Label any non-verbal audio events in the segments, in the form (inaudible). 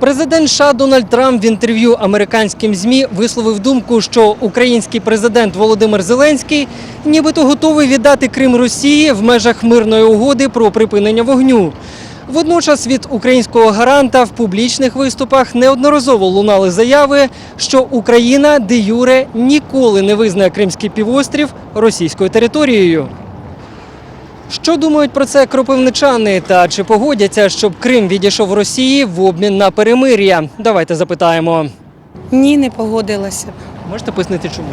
Президент США Дональд Трамп в інтерв'ю американським ЗМІ висловив думку, що український президент Володимир Зеленський нібито готовий віддати Крим Росії в межах мирної угоди про припинення вогню. Водночас від українського гаранта в публічних виступах неодноразово лунали заяви, що Україна де юре ніколи не визнає Кримський півострів російською територією. Що думають про це кропивничани та чи погодяться, щоб Крим відійшов Росії в обмін на перемир'я? Давайте запитаємо. Ні, не погодилася. Можете пояснити, чому?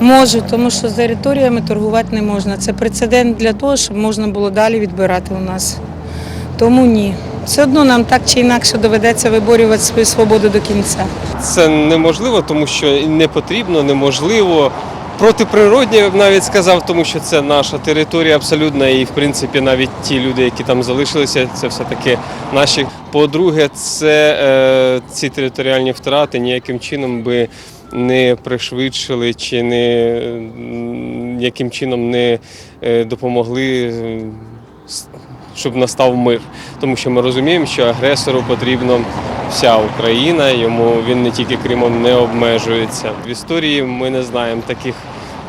Можу, тому що з територіями торгувати не можна. Це прецедент для того, щоб можна було далі відбирати у нас. Тому ні. Все одно нам так чи інакше доведеться виборювати свою свободу до кінця. Це неможливо, тому що не потрібно, неможливо. Протиприродні, б навіть сказав, тому що це наша територія абсолютно, і в принципі навіть ті люди, які там залишилися, це все-таки наші. По-друге, це е, ці територіальні втрати ніяким чином би не пришвидшили чи не яким чином не е, допомогли. е, Щоб настав мир, тому що ми розуміємо, що агресору потрібно вся Україна, йому він не тільки Кримом не обмежується. В історії ми не знаємо таких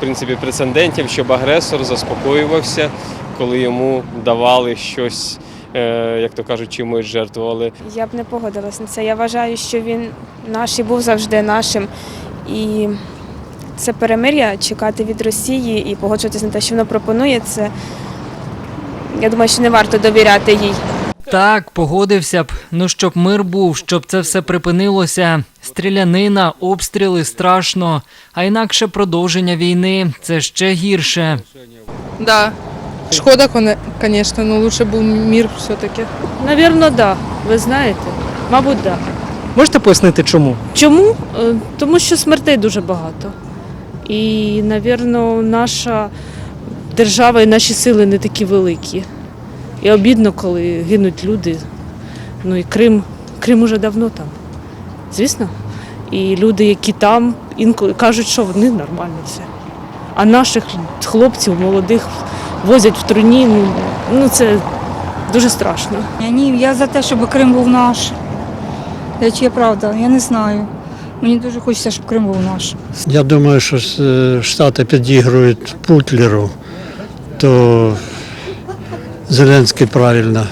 принципі прецедентів, щоб агресор заспокоювався, коли йому давали щось, е, як то кажуть, чимось жертвували. Я б не погодилась на це. Я вважаю, що він наш і був завжди нашим. І це перемир'я чекати від Росії і погоджуватися на те, що воно пропонує, це я думаю, що не варто довіряти їй. Так, погодився б. Ну щоб мир був, щоб це все припинилося. Стрілянина, обстріли страшно, а інакше продовження війни це ще гірше. Да. Шкода, коне- конечно, но лучше был мир все-таки. Навірно, да. Ви знаєте? Мабуть, да. Можете пояснити, чому? Чому? Е, Тому що смертей дуже багато. І, навірно, наша держава і наші сили не такі великі. І обідно, коли гинуть люди. Ну і Крим, Крим уже давно там. Звісно. І люди, які там, інколи кажуть, що вони нормально все. А наших хлопців, молодих, возять в труні. Ну, ну це дуже страшно. Ні, я за те, щоб Крим був наш. Це чи є правда, я не знаю. Мені дуже хочеться, щоб Крим був наш. Я думаю, що е, Штати підігрують Путлеру, то Зеленський правильно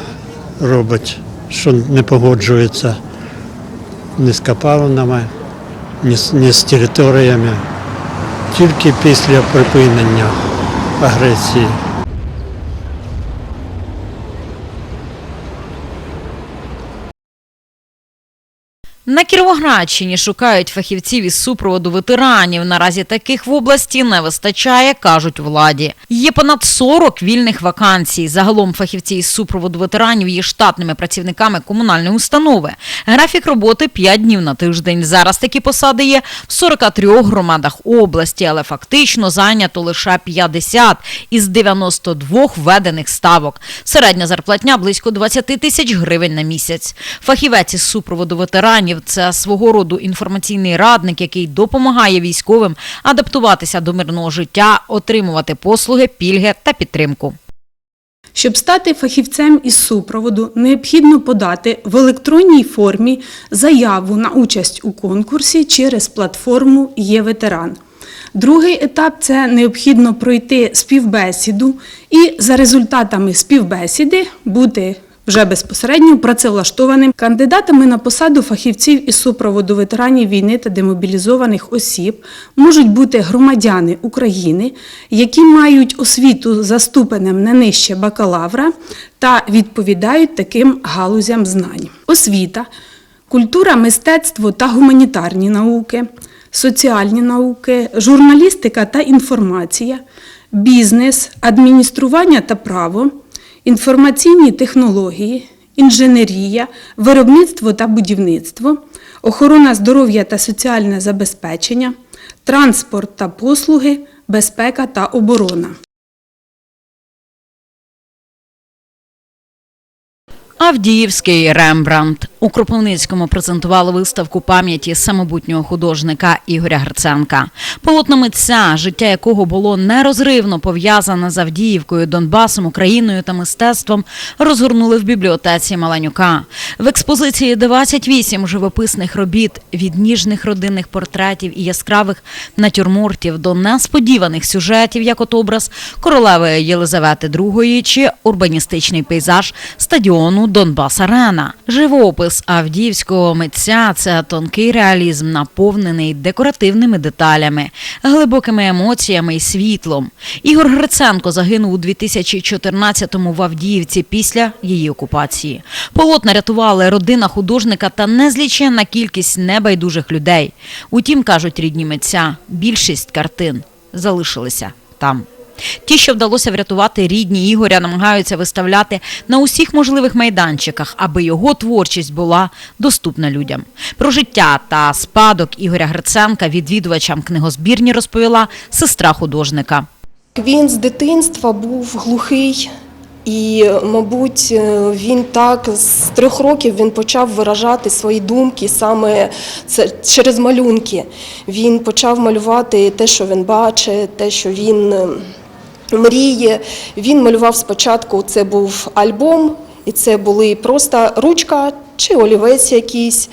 робить, що не погоджується ні з копалинами, ні з, ні з територіями. Тільки після припинення агресії. На Кіровоградщині шукають фахівців із супроводу ветеранів. Наразі таких в області не вистачає, кажуть владі. Є понад 40 вільних вакансій. Загалом фахівці із супроводу ветеранів є штатними працівниками комунальної установи. Графік роботи 5 днів на тиждень. Зараз такі посади є в 43 громадах області, але фактично зайнято лише 50 із 92 введених ставок. Середня зарплатня близько 20 тисяч гривень на місяць. Фахівець із супроводу ветеранів це свого роду інформаційний радник, який допомагає військовим адаптуватися до мирного життя, отримувати послуги, пільги та підтримку. Щоб стати фахівцем із супроводу, необхідно подати в електронній формі заяву на участь у конкурсі через платформу «Є-ветеран». Другий етап це необхідно пройти співбесіду і за результатами співбесіди бути вже безпосередньо працевлаштованим кандидатами на посаду фахівців із супроводу ветеранів війни та демобілізованих осіб можуть бути громадяни України, які мають освіту за ступенем не нижче бакалавра та відповідають таким галузям знань. Освіта, культура, мистецтво та гуманітарні науки, соціальні науки, журналістика та інформація, бізнес, адміністрування та право, інформаційні технології, інженерія, виробництво та будівництво, охорона здоров'я та соціальне забезпечення, транспорт та послуги, безпека та оборона. Авдіївський Рембрандт. У Кропивницькому презентували виставку пам'яті самобутнього художника Ігоря Гриценка. Полотно митця, життя якого було нерозривно пов'язане з Авдіївкою, Донбасом, Україною та мистецтвом, розгорнули в бібліотеці Маланюка. В експозиції 28 живописних робіт від ніжних родинних портретів і яскравих натюрмортів до несподіваних сюжетів, як от образ королеви Єлизавети II чи урбаністичний пейзаж стадіону Донбас Арена. Живопис авдіївського митця це тонкий реалізм, наповнений декоративними деталями, глибокими емоціями і світлом. Ігор Гриценко загинув у 2014-му в Авдіївці після її окупації. Полотна рятували родина художника та незліченна кількість небайдужих людей. Утім, кажуть рідні митця, більшість картин залишилися там. Ті, що вдалося врятувати рідні Ігоря, намагаються виставляти на усіх можливих майданчиках, аби його творчість була доступна людям. Про життя та спадок Ігоря Гриценка відвідувачам книгозбірні розповіла сестра художника. Він з дитинства був глухий, і, мабуть, він так з трьох років він почав виражати свої думки саме це через малюнки. Він почав малювати те, що він бачить, те, що він е, мріє. Він малював спочатку, це був альбом, і це були просто ручка чи олівець якийсь.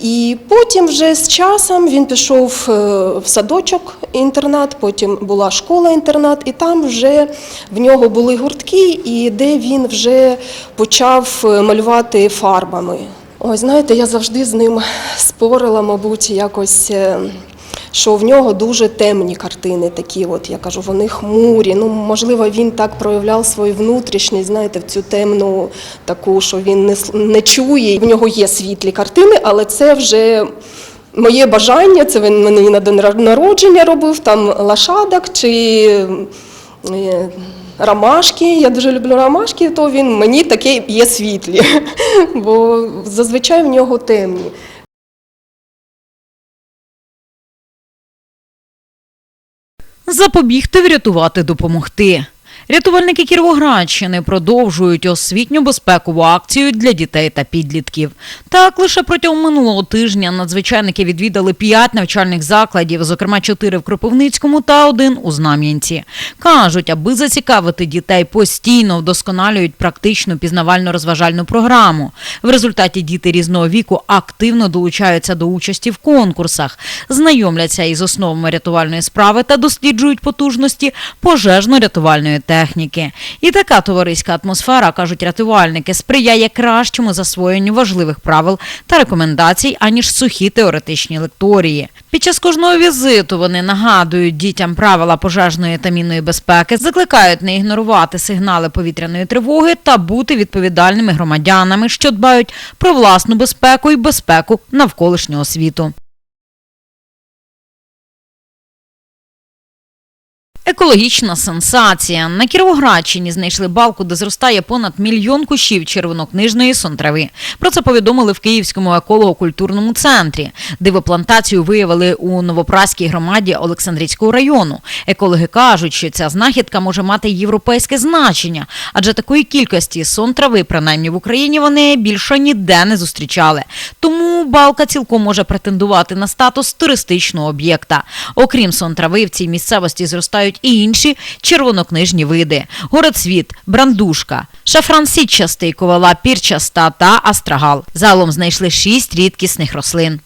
І потім вже з часом він пішов е, в садочок інтернат, потім була школа-інтернат, і там вже в нього були гуртки, і де він вже почав е, малювати фарбами. Ой, знаєте, я завжди з ним спорила, мабуть, якось. Що в нього дуже темні картини такі, от я кажу, вони хмурі. Ну, можливо, він так проявляв свою внутрішність, знаєте, в цю темну таку, що він не, не чує. В нього є світлі картини, але це вже моє бажання. Це він мені на день народження робив, там лошадок чи е, ромашки. Я дуже люблю ромашки, то він мені таке є світлі, (laughs) бо зазвичай в нього темні. Запобігти, врятувати, допомогти. Рятувальники Кіровоградщини продовжують освітню безпекову акцію для дітей та підлітків. Так, лише протягом минулого тижня надзвичайники відвідали п'ять навчальних закладів, зокрема чотири в Кропивницькому та один у Знам'янці. Кажуть, аби зацікавити дітей, постійно вдосконалюють практичну пізнавально-розважальну програму. В результаті діти різного віку активно долучаються до участі в конкурсах, знайомляться із основами рятувальної справи та досліджують потужності пожежно-рятувальної техніки. І така товариська атмосфера, кажуть рятувальники, сприяє кращому засвоєнню важливих правил та рекомендацій, аніж сухі теоретичні лекторії. Під час кожного візиту вони нагадують дітям правила пожежної та мінної безпеки, закликають не ігнорувати сигнали повітряної тривоги та бути відповідальними громадянами, що дбають про власну безпеку і безпеку навколишнього світу. Екологічна сенсація. На Кіровоградщині знайшли балку, де зростає понад мільйон кущів червонокнижної сонтрави. Про це повідомили в Київському еколого-культурному центрі. Дивоплантацію виявили у Новопраській громаді Олександрійського району. Екологи кажуть, що ця знахідка може мати європейське значення, адже такої кількості сонтрави, принаймні в Україні, вони більше ніде не зустрічали. Тому балка цілком може претендувати на статус туристичного об'єкта. Окрім сонтрави, в цій місцевості зростають і інші червонокнижні види: городцвіт, брандушка, шафран сітчастий, ковала пірчаста та астрагал. Залом знайшли шість рідкісних рослин.